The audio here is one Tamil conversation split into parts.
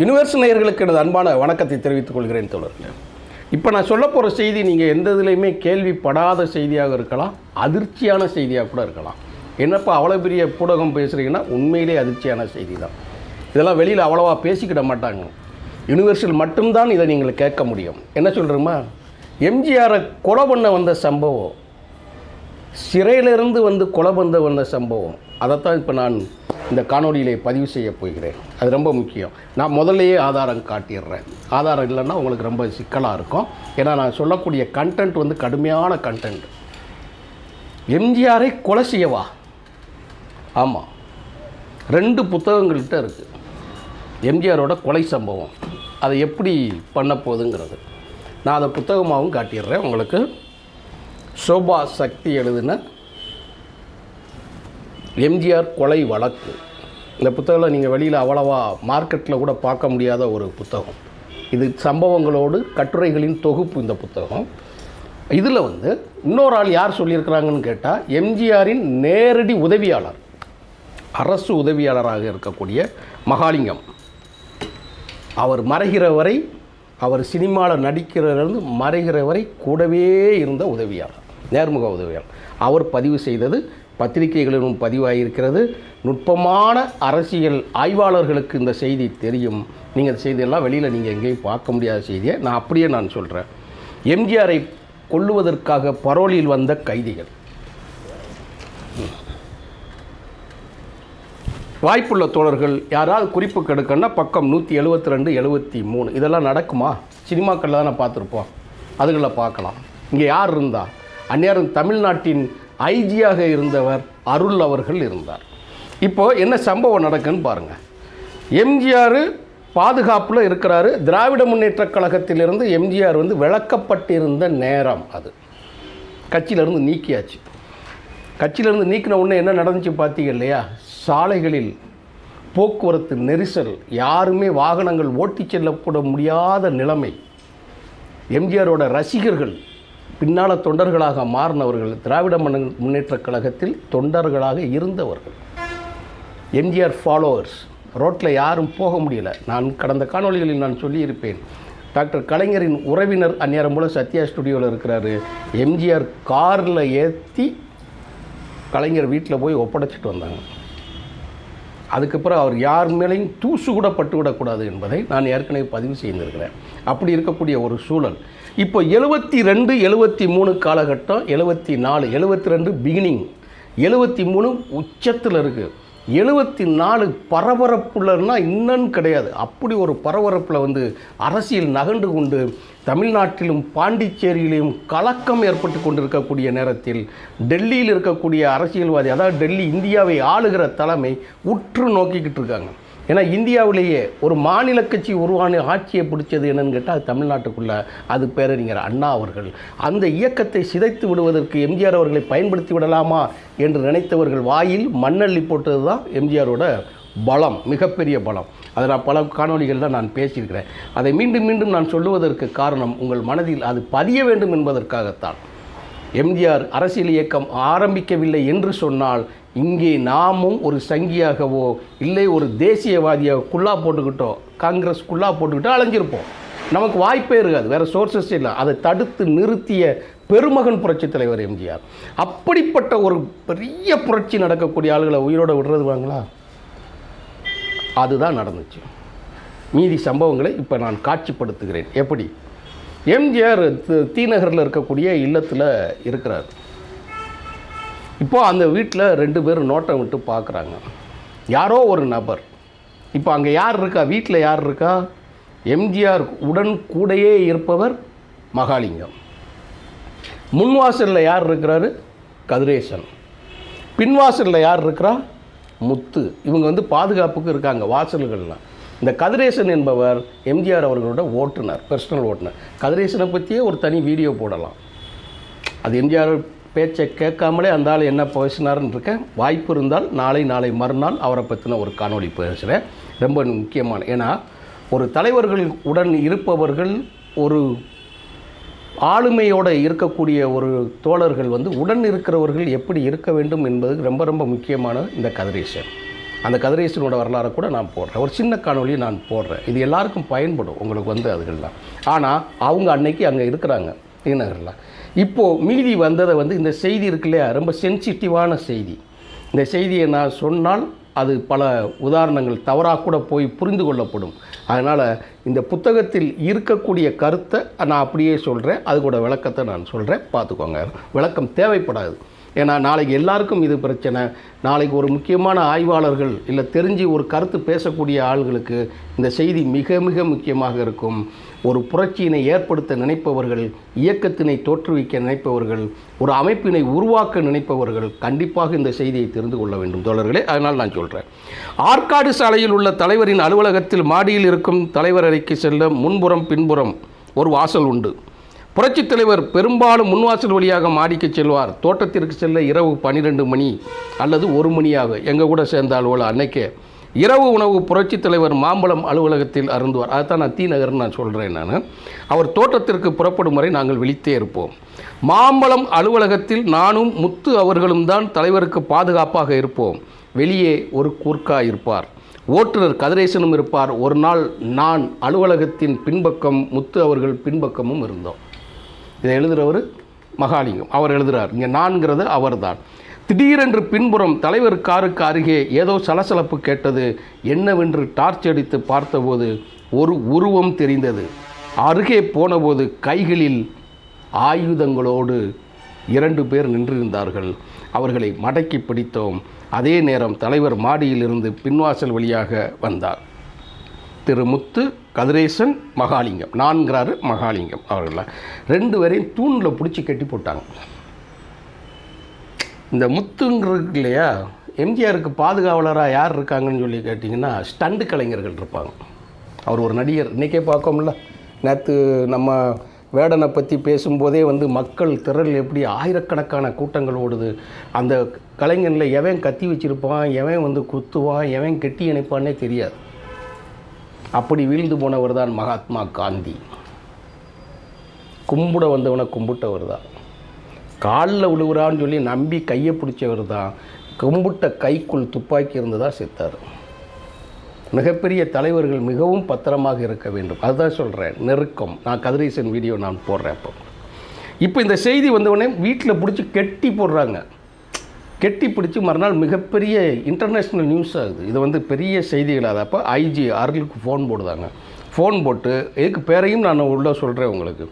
யுனிவர்ஸ் நேயர்களுக்கு எனது அன்பான வணக்கத்தை தெரிவித்துக் கொள்கிறேன் தோழர்களே. இப்போ நான் சொல்ல போகிற செய்தி நீங்கள் எந்த இதுலையுமே கேள்விப்படாத செய்தியாக இருக்கலாம் அதிர்ச்சியான செய்தியாக கூட இருக்கலாம். என்னப்பா அவ்வளோ பெரிய ஊடகம் பேசுகிறீங்கன்னா உண்மையிலே அதிர்ச்சியான செய்தி தான் இதெல்லாம் வெளியில் அவ்வளோவா பேசிக்கிட மாட்டாங்க. யுனிவர்ஸில் மட்டும்தான் இதை நீங்கள் கேட்க முடியும். என்ன சொல்கிறோமா எம்ஜிஆரை கொலை பண்ண வந்த சம்பவம் சிறையிலிருந்து வந்து கொலை பண்ண வந்த சம்பவம் அதைத்தான் இப்போ நான் இந்த காணொலியிலே பதிவு செய்ய போகிறேன். அது ரொம்ப முக்கியம். நான் முதல்லையே ஆதாரம் காட்டிடுறேன். ஆதாரம் இல்லைன்னா உங்களுக்கு ரொம்ப சிக்கலாக இருக்கும். ஏன்னா நான் சொல்லக்கூடிய கண்டென்ட் வந்து கடுமையான கண்டென்ட் எம்ஜிஆரை கொலை செய்யவா? ஆமாம் ரெண்டு புத்தகங்கள்கிட்ட இருக்குது எம்ஜிஆரோட கொலை சம்பவம். அதை எப்படி பண்ண போகுதுங்கிறது. நான் அதை புத்தகமாகவும் காட்டிடுறேன். உங்களுக்கு சோபா சக்தி எழுதின எம்ஜிஆர் கொலை வழக்கு. இந்த புத்தகத்தில் நீங்கள் வெளியில் அவ்வளவா மார்க்கெட்டில் கூட பார்க்க முடியாத ஒரு புத்தகம். இது சம்பவங்களோடு கட்டுரைகளின் தொகுப்பு இந்த புத்தகம். இதில் வந்து இன்னொரு ஆள் யார் சொல்லியிருக்கிறாங்கன்னு கேட்டால் எம்ஜிஆரின் நேரடி உதவியாளர். அரசு உதவியாளராக இருக்கக்கூடிய மகாலிங்கம். அவர் மறைகிற வரை அவர் சினிமாவில் நடிக்கிறதிலிருந்து மறைகிற வரை கூடவே இருந்த உதவியாளர் நேர்முக உதவியாளர். அவர் பதிவு செய்தது பத்திரிகைகளிலும் பதிவாகியிருக்கிறது நுட்பமான அரசியல் ஆய்வாளர்களுக்கு இந்த செய்தி தெரியும். நீங்கள் இந்த செய்தியெல்லாம் வெளியில் நீங்கள் எங்கேயும் பார்க்க முடியாத செய்தியை நான் அப்படியே நான் சொல்கிறேன் எம்ஜிஆரை கொல்லுவதற்காக பரோலில் வந்த கைதிகள். வாய்ப்புள்ள தோழர்கள் யாராவது குறிப்பு கெடுக்கன்னா பக்கம் நூற்றி எழுபத்தி ரெண்டு எழுபத்தி மூணு இதெல்லாம் நடக்குமா? சினிமாக்களில் தானே பார்த்துருப்போம். அதுகளை பார்க்கலாம். இங்கே யார் இருந்தா? அந்நேரம் தமிழ்நாட்டின் ஐஜியாக இருந்தவர் அருள் அவர்கள் இருந்தார். இப்போது என்ன சம்பவம் நடக்குன்னு பாருங்கள் எம்ஜிஆர் பாதுகாப்பில் இருக்கிறாரு. திராவிட முன்னேற்றக் கழகத்திலிருந்து எம்ஜிஆர் வந்து விளக்கப்பட்டிருந்த நேரம் அது. கட்சியிலேருந்து நீக்கியாச்சு. கட்சியிலேருந்து நீக்கின உடனே என்ன நடந்துச்சு பார்த்தீங்க இல்லையா? சாலைகளில் போக்குவரத்து நெரிசல் யாருமே வாகனங்கள் ஓட்டிச் செல்லப்பட முடியாத நிலைமை. எம்ஜிஆரோட ரசிகர்கள் பின்னால் தொண்டர்களாக மாறினவர்கள் திராவிட முன்னேற்ற முன்னேற்றக் கழகத்தில் தொண்டர்களாக இருந்தவர்கள். எம்ஜிஆர் ஃபாலோவர்ஸ் ரோட்டில் யாரும் போக முடியல. நான் கடந்த காணொளிகளில் நான் சொல்லியிருப்பேன். டாக்டர் கலைஞரின் உறவினர் அந்நேரம் போல சத்யா ஸ்டுடியோவில் இருக்கிறாரு. எம்ஜிஆர் காரில் ஏற்றி கலைஞர் வீட்டில் போய் ஒப்படைச்சிட்டு வந்தாங்க. அதுக்கப்புறம் அவர் யார் மேலேயும் தூசு கூட பட்டுவிடக்கூடாது என்பதை நான் ஏற்கனவே பதிவு செய்திருக்கிறேன். அப்படி இருக்கக்கூடிய ஒரு சூழல். இப்போ எழுபத்தி ரெண்டு எழுபத்தி மூணு காலகட்டம் எழுபத்தி நாலு எழுபத்தி ரெண்டு பிகினிங் எழுபத்தி மூணு உச்சத்தில் இருக்குது எழுபத்தி நாலு பரபரப்புலன்னா இன்னும் கிடையாது. அப்படி ஒரு பரபரப்பில் வந்து அரசியல் நகண்டு கொண்டு தமிழ்நாட்டிலும் பாண்டிச்சேரியிலும் கலக்கம் ஏற்பட்டு கொண்டிருக்கக்கூடிய நேரத்தில் டெல்லியில் இருக்கக்கூடிய அரசியல்வாதி அதாவது டெல்லி இந்தியாவை ஆளுகிற தலைமை உற்று நோக்கிக்கிட்டு இருக்காங்க. ஏன்னா இந்தியாவிலேயே ஒரு மாநில கட்சி உருவான ஆட்சியை பிடிச்சது என்னன்னு கேட்டால் அது தமிழ்நாட்டுக்குள்ளே. அது பேரறிஞர் அண்ணா அவர்கள். அந்த இயக்கத்தை சிதைத்து விடுவதற்கு எம்ஜிஆர் அவர்களை பயன்படுத்தி விடலாமா என்று நினைத்தவர்கள் வாயில் மண்ணள்ளி போட்டது தான் எம்ஜிஆரோட பலம் மிகப்பெரிய பலம். அதை நான் பல காணொலிகளில் நான் பேசியிருக்கிறேன். அதை மீண்டும் மீண்டும் நான் சொல்லுவதற்கு காரணம் உங்கள் மனதில் அது பதிய வேண்டும் என்பதற்காகத்தான். எம்ஜிஆர் அரசியல் இயக்கம் ஆரம்பிக்கவில்லை என்று சொன்னால் இங்கே நாமும் ஒரு சங்கியாகவோ இல்லை ஒரு தேசியவாதியாக குள்ளா போட்டுக்கிட்டோ காங்கிரஸ் குள்ளா போட்டுக்கிட்டோ அலைஞ்சிருப்போம். நமக்கு வாய்ப்பே இருக்காது வேறு சோர்சஸ் இல்லை. அதை தடுத்து நிறுத்திய பெருமகன் புரட்சி தலைவர் எம்ஜிஆர். அப்படிப்பட்ட ஒரு பெரிய புரட்சி நடக்கக்கூடிய ஆளுகளை உயிரோடு விடுறது வாங்களா? அதுதான் நடந்துச்சு. மீதி சம்பவங்களை இப்போ நான் காட்சிப்படுத்துகிறேன். எப்படி? எம்ஜிஆர் தி- தீநகரில் இருக்கக்கூடிய இல்லத்தில் இருக்கிறார். இப்போ அந்த வீட்டில் ரெண்டு பேரும் நோட்டம் விட்டு பார்க்குறாங்க யாரோ ஒரு நபர். இப்போ அங்கே யார் இருக்கா? வீட்டில் யார் இருக்கா? எம்ஜிஆர் உடன் கூடையே இருப்பவர் மகாலிங்கம். முன்வாசலில் யார் இருக்கிறாரு? கதிரேசன். பின்வாசலில் யார் இருக்கிறா? முத்து. இவங்க வந்து பாதுகாப்புக்கு இருக்காங்க வாசல்கள்லாம். இந்த கதிரேசன் என்பவர் எம்ஜிஆர் அவர்களோட ஓட்டுநர் பர்சனல் ஓட்டுநர். கதிரேசனை பற்றியே ஒரு தனி வீடியோ போடலாம். அது எம்ஜிஆர் பேச்சை கேட்காமலே அந்த ஆள் என்ன பேசினார்னு இருக்கேன். வாய்ப்பு இருந்தால் நாளை நாளை மறுநாள் அவரை பற்றின ஒரு காணொளி பேசுகிறேன் ரொம்ப முக்கியமான ஏன்னா ஒரு தலைவர்கள் உடன் இருப்பவர்கள் ஒரு ஆளுமையோடு இருக்கக்கூடிய ஒரு தோழர்கள் வந்து உடன் இருக்கிறவர்கள் எப்படி இருக்க வேண்டும் என்பது ரொம்ப ரொம்ப முக்கியமான இந்த கதிரேசன். அந்த கதிரேசனோட வரலாறை கூட நான் போடுறேன். ஒரு சின்ன காணொலியை நான் போடுறேன். இது எல்லாருக்கும் பயன்படும். உங்களுக்கு வந்து அதுகள்லாம். ஆனால் அவங்க அன்னைக்கு அங்கே இருக்கிறாங்க. நகரில் இப்போது மீதி வந்ததை வந்து இந்த செய்தி இருக்கு இல்லையா? ரொம்ப சென்சிட்டிவான செய்தி. இந்த செய்தியை நான் சொன்னால் அது பல உதாரணங்கள் தவறாக கூட போய் புரிந்து கொள்ளப்படும். அதனால் இந்த புத்தகத்தில் இருக்கக்கூடிய கருத்தை நான் அப்படியே சொல்கிறேன் அது கூட விளக்கத்தை நான் சொல்கிறேன் பார்த்துக்கோங்க. விளக்கம் தேவைப்படாது. ஏன்னா நாளைக்கு எல்லாருக்கும் இது பிரச்சனை. நாளைக்கு ஒரு முக்கியமான ஆய்வாளர்கள் இல்லை தெரிஞ்சு ஒரு கருத்து பேசக்கூடிய ஆள்களுக்கு இந்த செய்தி மிக மிக முக்கியமாக இருக்கும். ஒரு புரட்சியினை ஏற்படுத்த நினைப்பவர்கள் இயக்கத்தினை தோற்றுவிக்க நினைப்பவர்கள் ஒரு அமைப்பினை உருவாக்க நினைப்பவர்கள் கண்டிப்பாக இந்த செய்தியை தெரிந்து கொள்ள வேண்டும் தோழர்களே. அதனால் நான் சொல்கிறேன் ஆற்காடு சாலையில் உள்ள தலைவரின் அலுவலகத்தில் மாடியில் இருக்கும் தலைவர் அறைக்கு செல்ல முன்புறம் பின்புறம் ஒரு வாசல் உண்டு. புரட்சித் தலைவர் பெரும்பாலும் முன்வாசல் வழியாக மாடிக்கு செல்வார். தோட்டத்திற்கு செல்ல இரவு பன்னிரெண்டு மணி அல்லது ஒரு மணியாக எங்கள் கூட சேர்ந்தால் அலுவலர் அன்னைக்கே. இரவு உணவு புரட்சித் தலைவர் மாம்பழம் அலுவலகத்தில் அருந்துவார். அதைத்தான் நான் தீநகர்னு நான் சொல்கிறேன் நான். அவர் தோட்டத்திற்கு புறப்படும் வரை நாங்கள் விழித்தே இருப்போம். மாம்பழம் அலுவலகத்தில் நானும் முத்து அவர்களும் தான் தலைவருக்கு பாதுகாப்பாக இருப்போம். வெளியே ஒரு கூர்க்கா இருப்பார். ஓட்டுநர் கதிரேசனும் இருப்பார். ஒரு நாள் நான் அலுவலகத்தின் பின்பக்கம் முத்து அவர்கள் பின்பக்கமும் இருந்தோம். இதை எழுதுகிறவர் மகாலிங்கம். அவர் எழுதுகிறார் இங்கே நான்கிறது அவர்தான். திடீரென்று பின்புறம் தலைவர் காருக்கு அருகே ஏதோ சலசலப்பு கேட்டது. என்னவென்று டார்ச் அடித்து பார்த்தபோது ஒரு உருவம் தெரிந்தது. அருகே போனபோது கைகளில் ஆயுதங்களோடு இரண்டு பேர் நின்றிருந்தார்கள். அவர்களை மடக்கி பிடித்தோம். அதே நேரம் தலைவர் மாடியிலிருந்து பின்வாசல் வழியாக வந்தார். திரு முத்து கதிரேசன் மகாலிங்கம். நான்கிறாரு மகாலிங்கம் அவர்கள ரெண்டு பேரையும் தூணில் பிடிச்சி கட்டி போட்டாங்க. இந்த முத்துங்கிறது இல்லையா? எம்ஜிஆருக்கு பாதுகாவலராக யார் இருக்காங்கன்னு சொல்லி கேட்டிங்கன்னா ஸ்டண்டு கலைஞர்கள் இருப்பாங்க. அவர் ஒரு நடிகர். இன்றைக்கே பார்க்கோம்ல. நேற்று நம்ம வேடனை பற்றி பேசும்போதே வந்து மக்கள் திரள் எப்படி ஆயிரக்கணக்கான கூட்டங்கள் ஓடுது. அந்த கலைஞனில் எவன் கத்தி வச்சுருப்பான் எவன் வந்து குத்துவான் எவன் கெட்டி இணைப்பான்னே தெரியாது. அப்படி வீழ்ந்து போனவர் தான் மகாத்மா காந்தி. கும்பிட வந்தவனை கும்பிட்டவர் தான் காலில் விழுகிறான்னு சொல்லி நம்பி கையை பிடிச்சவர் தான் கும்பிட்ட கைக்குள் துப்பாக்கி இருந்து தான் செத்தார். மிகப்பெரிய தலைவர்கள் மிகவும் பத்திரமாக இருக்க வேண்டும். அதுதான் சொல்கிறேன் நெருக்கம். நான் கதிரேசன் வீடியோ நான் போடுறேன் அப்போ. இப்போ இந்த செய்தி வந்தவொடனே வீட்டில் பிடிச்சி கெட்டி போடுறாங்க. கெட்டி பிடிச்சி மறுநாள் மிகப்பெரிய இன்டர்நேஷ்னல் நியூஸ் ஆகுது இது வந்து பெரிய செய்திகள் அப்போ ஐஜி அருளுக்கு ஃபோன் போடுதாங்க. ஃபோன் போட்டு இதுக்கு பேரையும் நான் உள்ளே சொல்கிறேன் உங்களுக்கு.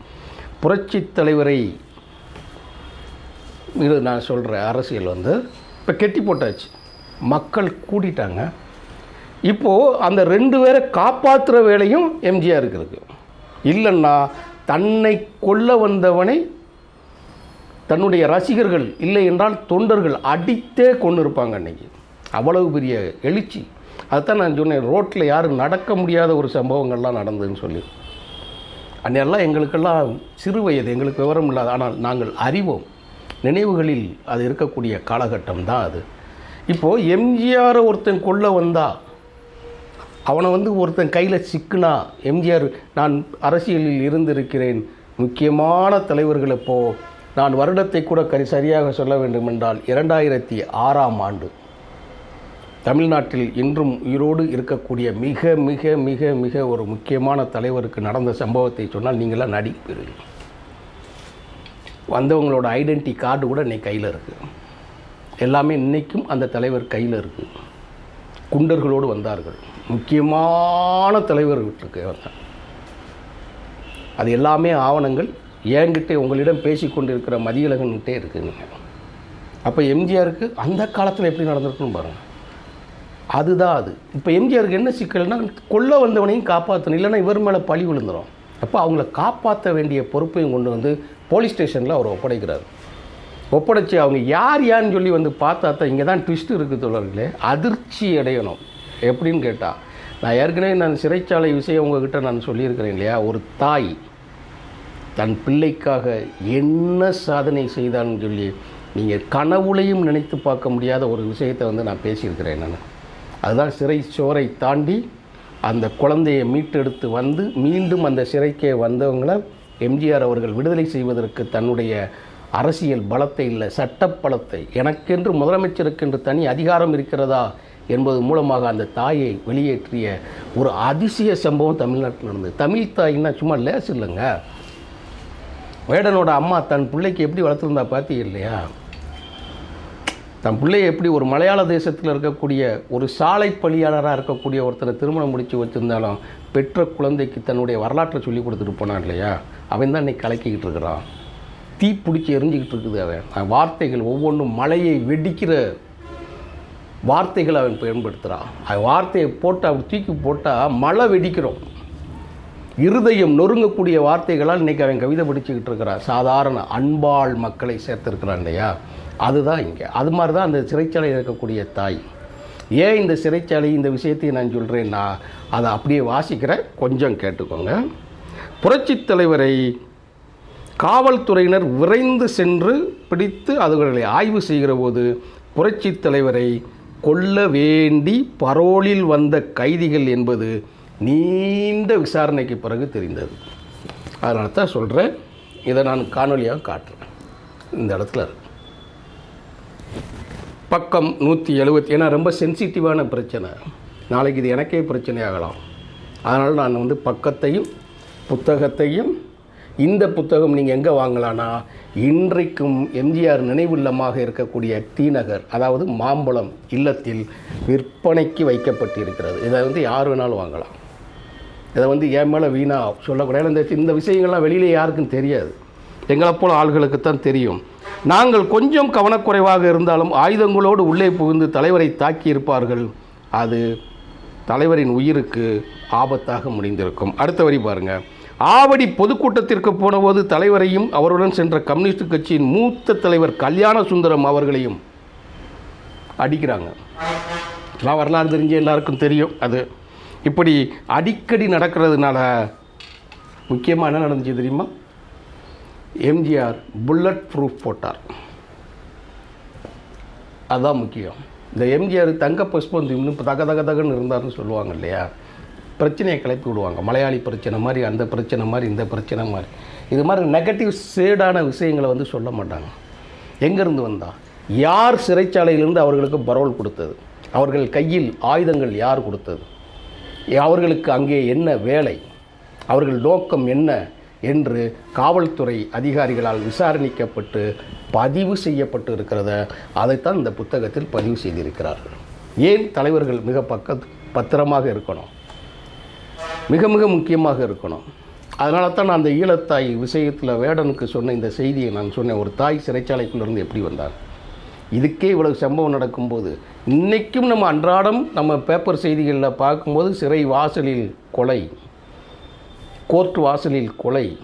புரட்சித் தலைவரை இது நான் சொல்கிறேன் அரசியல் வந்து இப்போ கெட்டி போட்டாச்சு. மக்கள் கூடிட்டாங்க. இப்போது அந்த ரெண்டு பேரை காப்பாற்றுற வேலையும் எம்ஜிஆருக்கு இருக்குது இல்லைன்னா தன்னை கொல்ல வந்தவனை தன்னுடைய ரசிகர்கள் இல்லை என்றால் தொண்டர்கள் அடித்தே கொண்டு இருப்பாங்க அன்னைக்கு. அவ்வளவு பெரிய எழுச்சி. அதுதான் நான் சொன்னேன் ரோட்டில் யாரும் நடக்க முடியாத ஒரு சம்பவங்கள்லாம் நடந்ததுன்னு சொல்லி. அன்னையெல்லாம் எங்களுக்கெல்லாம் சிறு வயது எங்களுக்கு விவரம் இல்லாது ஆனால் நாங்கள் அறிவோம். நினைவுகளில் அது இருக்கக்கூடிய காலகட்டம் தான் அது. இப்போது எம்ஜிஆரை ஒருத்தன் கொல்ல வந்தா அவனை வந்து ஒருத்தன் கையில் சிக்குனா எம்ஜிஆர் நான் அரசியலில் இருந்திருக்கிறேன் முக்கியமான தலைவர்கள் இப்போது நான் வருடத்தை கூட கரி சரியாக சொல்ல வேண்டுமென்றால் இரண்டாயிரத்தி ஆறாம் ஆண்டு தமிழ்நாட்டில் இன்றும் உயிரோடு இருக்கக்கூடிய மிக மிக மிக மிக ஒரு முக்கியமான தலைவருக்கு நடந்த சம்பவத்தை சொன்னால் நீங்களாம் நடிக்க வந்தவங்களோட ஐடென்டி கார்டு கூட இன்னைக்கு கையில் இருக்குது எல்லாமே இன்றைக்கும் அந்த தலைவர் கையில் இருக்குது குண்டர்களோடு வந்தார்கள். முக்கியமான தலைவர் வீட்டுக்கு வந்தார். அது எல்லாமே ஆவணங்கள் என்கிட்ட உங்களிடம் பேசி கொண்டிருக்கிற மதியழகன்கிட்டே இருக்குங்க. அப்போ எம்ஜிஆருக்கு அந்த காலத்தில் எப்படி நடந்திருக்குன்னு பாருங்கள் அதுதான் அது. இப்போ எம்ஜிஆருக்கு என்ன சிக்கல்னா கொல்ல வந்தவனையும் காப்பாற்றணும் இல்லைன்னா இவர் மேலே பழி விழுந்துடும் அப்போ அவங்கள காப்பாற்ற வேண்டிய பொறுப்பையும் கொண்டு வந்து போலீஸ் ஸ்டேஷனில் அவர் ஒப்படைக்கிறார். ஒப்படைச்சி அவங்க யார் யாருன்னு சொல்லி வந்து பார்த்தா தான் இங்கே தான் ட்விஸ்ட் இருக்குது தோழர்களே அதிர்ச்சி அடையணும். எப்படின்னு கேட்டால் நான் ஏற்கனவே நான் சிறைச்சாலை விஷயம் உங்ககிட்ட நான் சொல்லியிருக்கிறேன் இல்லையா? ஒரு தாய். தன் பிள்ளைக்காக என்ன சாதனை செய்தான்னு சொல்லி நீங்கள் கனவுலையும் நினைத்து பார்க்க முடியாத ஒரு விஷயத்தை வந்து நான் பேசியிருக்கிறேன் நான். அதுதான் சிறை சோரை தாண்டி அந்த குழந்தையை மீட்டெடுத்து வந்து மீண்டும் அந்த சிறைக்கே வந்தவங்கள எம்ஜிஆர் அவர்கள் விடுதலை செய்வதற்கு தன்னுடைய அரசியல் பலத்தை இல்லை சட்ட பலத்தை எனக்கென்று முதலமைச்சருக்கென்று தனி அதிகாரம் இருக்கிறதா என்பது மூலமாக அந்த தாயை வெளியேற்றிய ஒரு அதிசய சம்பவம் தமிழ்நாட்டில் நடந்தது. தமிழ் தாய்னா சும்மா லேஸ் இல்லைங்க. வேடனோட அம்மா தன் பிள்ளைக்கு எப்படி வளர்த்துருந்தா பார்த்தீங்க இல்லையா? தன் பிள்ளையை எப்படி ஒரு மலையாள தேசத்தில் இருக்கக்கூடிய ஒரு சாலை பணியாளராக இருக்கக்கூடிய ஒருத்தனை திருமணம் முடித்து வச்சுருந்தாலும் பெற்ற குழந்தைக்கு தன்னுடைய வரலாற்றை சொல்லி கொடுத்துட்டு போனான் இல்லையா? அவன் தான் இன்னைக்கு கலக்கிக்கிட்டு இருக்கிறான். தீ பிடிச்சி எரிஞ்சிக்கிட்டு இருக்குது அவன். அவன் வார்த்தைகள் ஒவ்வொன்றும் மலையை வெடிக்கிற வார்த்தைகளை அவன் பயன்படுத்துகிறான் அவன் வார்த்தையை போட்டு அப்படி தூக்கி போட்டால் மழை வெடிக்கிறோம். இருதயம் நொறுங்கக்கூடிய வார்த்தைகளால் இன்றைக்கி அவன் கவிதை படிச்சுக்கிட்டு இருக்கிறான். சாதாரண அன்பாள் மக்களை சேர்த்துருக்கிறான் இல்லையா? அதுதான் இங்கே. அது மாதிரி தான் அந்த சிறைச்சாலையில் இருக்கக்கூடிய தாய். ஏன் இந்த சிறைச்சாலை இந்த விஷயத்தையும் நான் சொல்கிறேன்னா அதை அப்படியே வாசிக்கிறேன் கொஞ்சம் கேட்டுக்கோங்க. புரட்சித் தலைவரை காவல்துறையினர் விரைந்து சென்று பிடித்து அதுகளை ஆய்வு செய்கிற போது புரட்சித் தலைவரை கொல்ல வேண்டி பரோலில் வந்த கைதிகள் என்பது நீண்ட விசாரணைக்கு பிறகு தெரிந்தது. அதனால தான் சொல்கிறேன் இதை நான் காணொலியாக காட்டுறேன். இந்த இடத்துல. இருக்கு பக்கம் நூற்றி எழுபத்தி ஏன்னா ரொம்ப சென்சிட்டிவான பிரச்சனை. நாளைக்கு இது எனக்கே பிரச்சனை ஆகலாம். அதனால் நான் வந்து பக்கத்தையும் புத்தகத்தையும் இந்த புத்தகம் நீங்கள் எங்கே வாங்கலான்னா இன்றைக்கும் எம்ஜிஆர் நினைவுள்ளமாக இருக்கக்கூடிய தீநகர் அதாவது மாம்பழம் இல்லத்தில் விற்பனைக்கு வைக்கப்பட்டிருக்கிறது. இதை வந்து யார் வேணாலும் வாங்கலாம். இதை வந்து என் மேலே வீணா சொல்லக்கூடாது. இந்த இந்த விஷயங்கள்லாம் வெளியில் யாருக்கும் தெரியாது. எங்களைப் போல ஆள்களுக்கு தான் தெரியும். நாங்கள் கொஞ்சம் கவனக்குறைவாக இருந்தாலும் ஆயுதங்களோடு உள்ளே புகுந்து தலைவரை தாக்கியிருப்பார்கள். அது தலைவரின் உயிருக்கு ஆபத்தாக முடிந்திருக்கும். அடுத்த வரி பாருங்க. ஆவடி பொதுக்கூட்டத்திற்கு போனபோது தலைவரையும் அவருடன் சென்ற கம்யூனிஸ்ட் கட்சியின் மூத்த தலைவர் கல்யாண சுந்தரம் அவர்களையும் அடிக்கிறாங்க. எல்லாம் வரலாறு தெரிஞ்ச எல்லாருக்கும் தெரியும். அது இப்படி அடிக்கடி நடக்கிறதுனால முக்கியமாக என்ன நடந்துச்சு தெரியுமா? எம்ஜிஆர் புல்லட் ப்ரூஃப் போட்டார். அதுதான் முக்கியம். இந்த எம்ஜிஆர் தங்க புஷ்பம் இன்னும் இப்போ தக தக தகன்னு இருந்தார்னு சொல்லுவாங்க இல்லையா? பிரச்சனையை கிளப்பி விடுவாங்க. மலையாளி பிரச்சனை மாதிரி அந்த பிரச்சனை மாதிரி இந்த பிரச்சனை மாதிரி. இது மாதிரி நெகட்டிவ் சேடான விஷயங்களை வந்து சொல்ல மாட்டாங்க. எங்கேருந்து வந்தால் யார் சிறைச்சாலையிலிருந்து அவர்களுக்கு பரோல் கொடுத்தது? அவர்கள் கையில் ஆயுதங்கள் யார் கொடுத்தது? அவர்களுக்கு அங்கே என்ன வேலை? அவர்கள் நோக்கம் என்ன? என்று காவல்துறை அதிகாரிகளால் விசாரணிக்கப்பட்டு பதிவு செய்யப்பட்டு இருக்கிறத அதைத்தான் இந்த புத்தகத்தில் பதிவு செய்திருக்கிறார்கள். ஏன் தலைவர்கள் மிக பக்க பத்திரமாக இருக்கணும்? மிக மிக முக்கியமாக இருக்கணும். அதனால தான் நான் அந்த ஈழத்தாய் விஷயத்தில் வேடனுக்கு சொன்ன இந்த செய்தியை நான் சொன்னேன். ஒரு தாய் சிறைச்சாலைக்குள்ளேருந்து எப்படி வந்தார்? இதுக்கே இவ்வளவு சம்பவம் நடக்கும்போது இன்றைக்கும் நம்ம அன்றாடம் நம்ம பேப்பர் செய்திகளில் பார்க்கும்போது சிறை வாசலில் கொலை கோர்ட் வாசலில் கொலை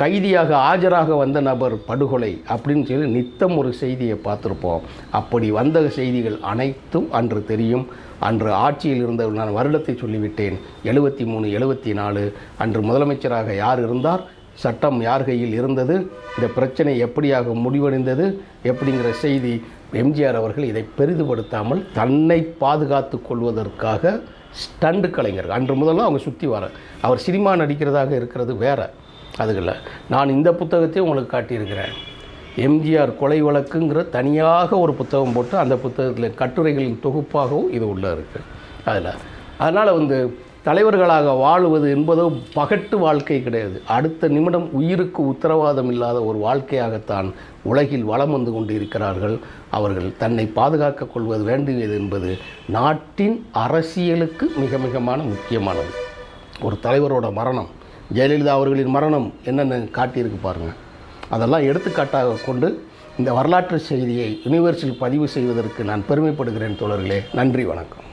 கைதியாக ஆஜராக வந்த நபர் படுகொலை அப்படின்னு சொல்லி நித்தம் ஒரு செய்தியை பார்த்துருப்போம். அப்படி வந்த செய்திகள் அனைத்தும் அன்று தெரியும். அன்று ஆட்சியில் இருந்த நான் வருடத்தை சொல்லிவிட்டேன். எழுபத்தி மூணு எழுபத்தி நாலு அன்று முதலமைச்சராக யார் இருந்தார்? சட்டம் யார் கையில் இருந்தது? இந்த பிரச்சனை எப்படியாக முடிவடைந்தது? எப்படிங்கிற செய்தி எம்ஜிஆர் அவர்கள் இதை பெரிதுபடுத்தாமல் தன்னை பாதுகாத்து கொள்வதற்காக ஸ்டண்டு கலைஞர் அன்று முதல்ல அவங்க சுற்றி வர அவர் சினிமா நடிக்கிறதாக இருக்கிறது வேற. அதுகளில் நான் இந்த புத்தகத்தையும் உங்களுக்கு காட்டியிருக்கிறேன். எம்ஜிஆர் கொலை வழக்குங்கிற தனியாக ஒரு புத்தகம் போட்டு அந்த புத்தகத்தில் கட்டுரைகளின் தொகுப்பாகவும் இது உள்ளே இருக்குது அதில் அதனால் வந்து தலைவர்களாக வாழ்வது என்பதோ பகட்டு வாழ்க்கை கிடையாது. அடுத்த நிமிடம் உயிருக்கு உத்தரவாதம் இல்லாத ஒரு வாழ்க்கையாகத்தான் உலகில் வலம் வந்து கொண்டு இருக்கிறார்கள் அவர்கள் தன்னை பாதுகாக்க கொள்வது வேண்டியது என்பது நாட்டின் அரசியலுக்கு மிக மிகமான முக்கியமானது. ஒரு தலைவரோட மரணம் ஜெயலலிதா அவர்களின் மரணம் என்னென்ன காட்டியிருக்கு பாருங்கள் அதெல்லாம் எடுத்துக்காட்டாக கொண்டு இந்த வரலாற்று செய்தியை யூனிவர்சில் பதிவு செய்வதற்கு நான் பெருமைப்படுகிறேன் தோழர்களே. நன்றி வணக்கம்.